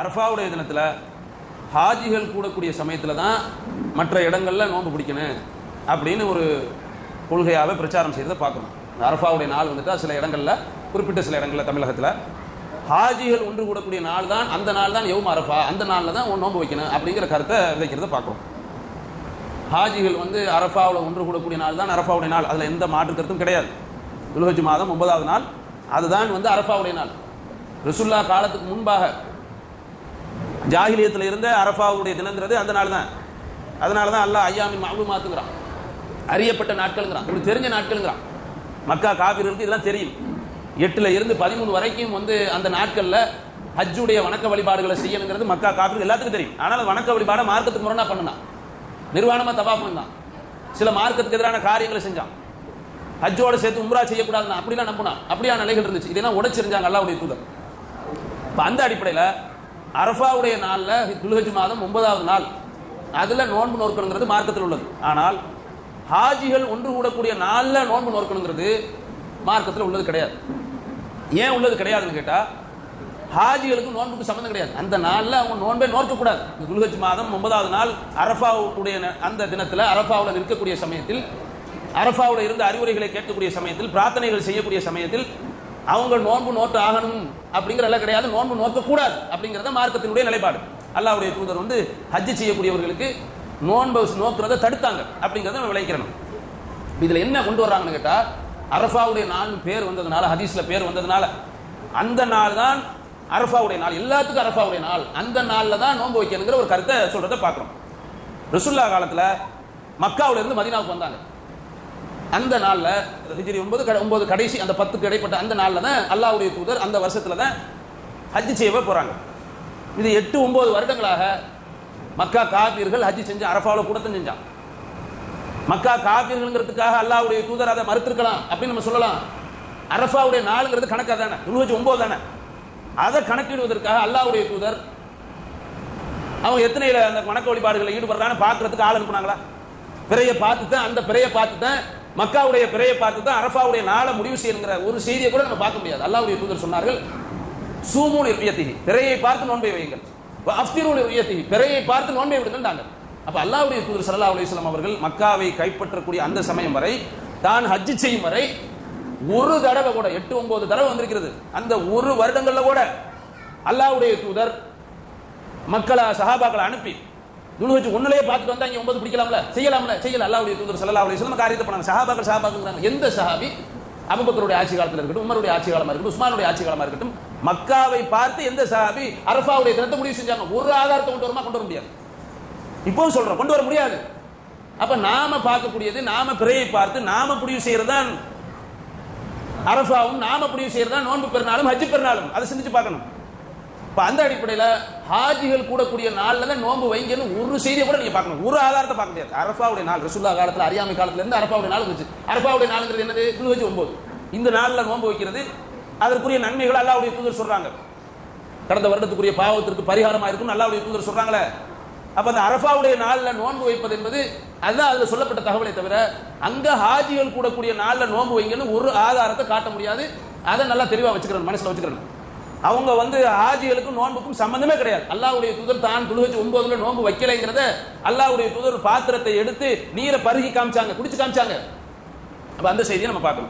அரஃபாவுடைய தினத்தில் ஹாஜிகள் கூடக்கூடிய சமயத்தில் தான் மற்ற இடங்களில் நோன்பு பிடிக்கணும் அப்படின்னு ஒரு கொள்கையாகவே பிரச்சாரம் செய்கிறத பார்க்கணும். அரஃபாவுடைய நாள் வந்துட்டு சில இடங்களில் குறிப்பிட்ட சில இடங்களில் தமிழகத்தில் ஹாஜிகள் ஒன்று கூடக்கூடிய நாள் தான் அந்த நாள் தான் எவும் அரஃபா அந்த நாளில் தான் உன் நோன்பு வைக்கணும் அப்படிங்கிற கருத்தை விதைக்கிறத பார்க்குறோம் ஹாஜிகள் வந்து அரஃபாவில் ஒன்று கூடக்கூடிய நாள் தான் அரஃபாவுடைய நாள் அதில் எந்த மாற்று கருத்தும் கிடையாது. துல்ஹஜ் மாதம் ஒன்பதாவது நாள் அதுதான் வந்து அரஃபாவுடைய நாள். ரசுல்லா காலத்துக்கு முன்பாக ஜாகிலியத்தில் இருந்த அரஃபாவுடைய தினங்கிறது அந்த நாள் தான் அதனால தான் அல்லாஹ் ஐயாமின் மாலுமாத்துங்கிறான் அறியப்பட்ட நாட்கள்ங்கிறான். உங்களுக்கு தெரிஞ்ச நாட்கள்ங்கிறான். மக்கா காபிர்களுக்கு இதெல்லாம் தெரியும். எட்டுல இருந்து பதிமூணு வரைக்கும் வந்து அந்த நாட்களில் ஹஜ்ஜுடைய வணக்க வழிபாடுகளை செய்யணுங்கிறது மக்கா காபிர்கள் எல்லாத்துக்கும் தெரியும். ஆனால் அது வணக்க வழிபாடை மார்க்கத்துக்கு முரணா பண்ணலாம் நிர்வாணமா தபா பண்ணான். சில மார்க்கத்துக்கு எதிரான காரியங்களை செஞ்சான். ஹஜ்ஜோட சேர்த்து உம்ரா செய்யக்கூடாதுன்னா அப்படிலாம் நம்பினான் அப்படியான நிலைகள் இருந்துச்சு. இதெல்லாம் உடைச்சிருந்தாங்க அல்லாவுடைய தூதர். இப்போ அந்த அடிப்படையில் அரஃபாவுடைய நாளில் துல்ஹஜ் மாதம் ஒன்பதாவது நாள். அதில் நோன்பு நோக்கணுங்கிறது மார்க்கத்தில் உள்ளது. ஆனால் ஹாஜிகள் ஒன்று கூடக்கூடிய நாளில் நோன்பு நோக்கணுங்கிறது மார்க்கத்தில் உள்ளது கிடையாது. ஏன் உள்ளது கிடையாதுன்னு கேட்டால் ஹாஜிகளுக்கு நோன்புக்கு சம்மந்தம் கிடையாது. அந்த நாளில் அவங்க நோன்பே நோக்கக்கூடாது இந்த துல்ஹஜ் மாதம் ஒன்பதாவது நாள் அரஃபாவுடைய ந- அந்த தினத்தில் அரஃபாவில் நிற்கக்கூடிய சமயத்தில் அரஃபாவில் இருந்த அறிவுரைகளை கேட்கக்கூடிய சமயத்தில் பிரார்த்தனைகள் செய்யக்கூடிய சமயத்தில் அவங்க நோன்பு நோட்டு ஆகணும் அப்படிங்கிறதெல்லாம் கிடையாது. நோன்பு நோக்க கூடாது அப்படிங்கறத மார்க்கத்தினுடைய நிலைப்பாடு. அல்லாவுடைய தூதர் வந்து ஹஜ் செய்யக்கூடியவர்களுக்கு நோன்பு நோக்கிறத தடுத்தாங்க அப்படிங்கறத நம்ம விளைக்கிறணும் இதுல என்ன கொண்டு வர்றாங்கன்னு கேட்டா அரஃபாவுடைய நாள் பேர் வந்ததுனால ஹதீஸ்ல பேர் வந்ததுனால அந்த நாள் தான் அரஃபாவுடைய நாள். எல்லாத்துக்கும் அரஃபாவுடைய நாள். அந்த நாள்ல தான் நோன்பு வைக்கணுங்கிற ஒரு கருத்தை சொல்றதை பார்க்கிறோம். ரசுல்லா காலத்துல மக்காவிலேருந்து மதீனாவுக்கு வந்தாங்க. அந்த நாளில் ஹிஜ்ரி ஒன்பது கடை ஒன்பது கடைசி அந்த பத்துக்கு இடைப்பட்ட அந்த நாளில் தான் அல்லாவுடைய தூதர் அந்த வருஷத்தில் தான் ஹஜ்ஜு செய்யவே போகிறாங்க இது எட்டு ஒன்பது வருடங்களாக மக்கா காபீர்கள் ஹஜ்ஜு செஞ்சு அரஃபாவில் கூடத்தான் செஞ்சான். மக்கா காபீர்கள்ங்கிறதுக்காக அல்லாவுடைய தூதர் அதை மறுத்திருக்கலாம் அப்படின்னு நம்ம சொல்லலாம். அரஃபாவுடைய நாளுங்கிறது கணக்காக தானே தொண்ணூற்றி ஒம்பது தானே? அதை கணக்கிடுவதற்காக அல்லாஹ்வுடைய தூதர் அவங்க எத்தனை அந்த வணக்க வழிபாடுகளில் ஈடுபடுறான்னு பார்க்கறதுக்கு ஆள் அனுப்புனாங்களா? பிறையை பார்த்து தான் அந்த பிறையை பார்த்து தான் மக்காவுடைய பிறையை பார்த்து தான் அரஃபாவுடைய நாளை முடிவு செய்யுங்கிற ஒரு செய்தியை கூட நம்ம பார்க்க முடியாது. அல்லாவுடைய தூதர் சொன்னார்கள் சூமூன் இயத்திகி பிறையை பார்த்து நோன்பை வையுங்கள். அஃப்திரூன் இயத்திகி பிறையை பார்த்து நோன்பை விடுங்கன்றாங்க. அப்ப அல்லாவுடைய தூதர் சல்லா அலைஹி அவர்கள் மக்காவை கைப்பற்றக்கூடிய அந்த சமயம் வரை தான் ஹஜ்ஜி செய்யும் வரை ஒரு தடவை கூட எட்டு ஒன்பது தடவை வந்திருக்கிறது. அந்த ஒரு வருடங்கள்ல கூட அல்லாஹ்வுடைய தூதர் மக்களை சஹாபாக்களை அனுப்பி துணுவச்சு ஒண்ணுலயே பார்த்துட்டு வந்தா இங்க ஒன்பது பிடிக்கலாம்ல? செய்யலாம்ல? செய்யல. அல்லாவுடைய தூதர் ஸல்லல்லாஹு அலைஹி வஸல்லம் காரியத்தை பண்ணாங்க. சஹாபாக்கள் சஹாபாக்குறாங்க எந்த சஹாபி? அபுபக்கருடைய ஆட்சி காலத்துல இருக்கட்டும் உமருடைய ஆட்சி காலமா இருக்கட்டும் உஸ்மானுடைய ஆட்சி காலமா இருக்கட்டும் மக்காவை பார்த்து எந்த சஹாபி அரஃபாவுடைய தினத்தை முடிவு செஞ்சாங்க? ஒரு ஆதாரத்தை கொண்டு வருமா கொண்டு வர முடியாது. இப்பவும் சொல்றோம் கொண்டு வர முடியாது. அப்ப நாம பார்க்கக்கூடியது நாம பிறையை பார்த்து நாம முடிவு செய்யறதுதான். அரஃபாவும் நாம முடிவு செய்யறதா நோன்பு பெருநாளும் ஹஜ்ஜு பெருநாளும். அதை சிந்திச்சு பார்க்கணும். இப்போ அந்த அடிப்படையில் ஹாஜிகள் கூடக்கூடிய நாளில் தான் நோன்பு வைங்கன்னு ஒரு செய்தியை கூட நீங்க பார்க்கணும். ஒரு ஆதாரத்தை பார்க்க முடியாது. அரஃபாவுடைய நாள் ரசுல்லா காலத்தில் அறியாமை காலத்துல இருந்து அரஃபாவுடைய நாள் இருந்துச்சு அரஃபாவுடைய நாளுங்கிறது என்னது? துணுவச்சு ஒன்பது. இந்த நாளில் நோன்பு வைக்கிறது அதற்குரிய நன்மைகள் அல்லாவுடைய தூதர் சொல்கிறாங்க கடந்த வருடத்துக்குரிய பாவத்திற்கு பரிகாரமாக இருக்கும் அல்லாவுடைய தூதர் சொல்கிறாங்களே அப்போ அந்த அரஃபாவுடைய நாளில் நோன்பு வைப்பது என்பது அதுதான் அதில் சொல்லப்பட்ட தகவலை தவிர அங்கே ஹாஜிகள் கூடக்கூடிய நாளில் நோன்பு வைங்கன்னு ஒரு ஆதாரத்தை காட்ட முடியாது. அதை நல்லா தெளிவாக வச்சுக்கிறேன் மனசில் வச்சுக்கிறேன் அவங்க வந்து ஆஜிகளுக்கும் நோன்புக்கும் சம்பந்தமே கிடையாது. அல்லாவுடைய துதர் தான் துளுவச்சு ஒன்பதுல நோன்பு வைக்கலைங்கிறத அல்லாவுடைய துதர் பாத்திரத்தை எடுத்து நீரை பருகி காமிச்சாங்க குடிச்சு காமிச்சாங்க. அப்ப அந்த செய்தியை நம்ம பார்க்கணும்.